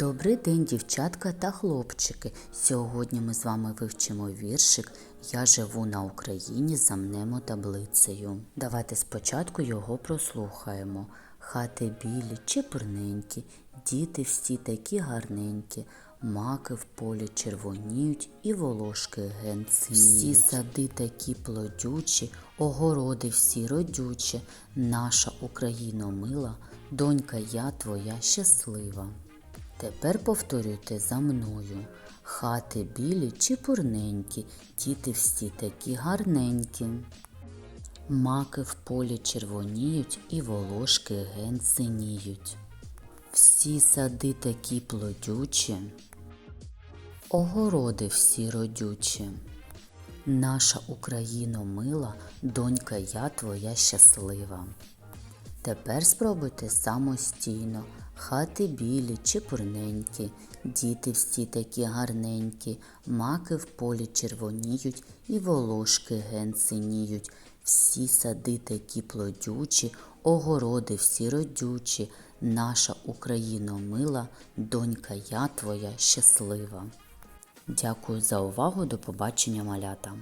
Добрий день, дівчатка та хлопчики. Сьогодні ми з вами вивчимо віршик Я живу на Україні замнемо таблицею. Давайте спочатку його прослухаємо. Хати білі, чепурненькі, діти всі такі гарненькі, маки в полі червоніють і волошки ген. Всі сади такі плодючі, огороди всі родючі, наша Україна мила, донька я твоя щаслива. Тепер повторюйте за мною. Хати білі чепурненькі, діти всі такі гарненькі. Маки в полі червоніють і волошки ген синіють. Всі сади такі плодючі, огороди всі родючі. Наша Україно мила, донька я твоя щаслива. Тепер спробуйте самостійно. Хати білі, чепурненькі, діти всі такі гарненькі, маки в полі червоніють і волошки ген синіють. Всі сади такі плодючі, огороди всі родючі. Наша Україно мила, донька я твоя щаслива. Дякую за увагу, до побачення малята.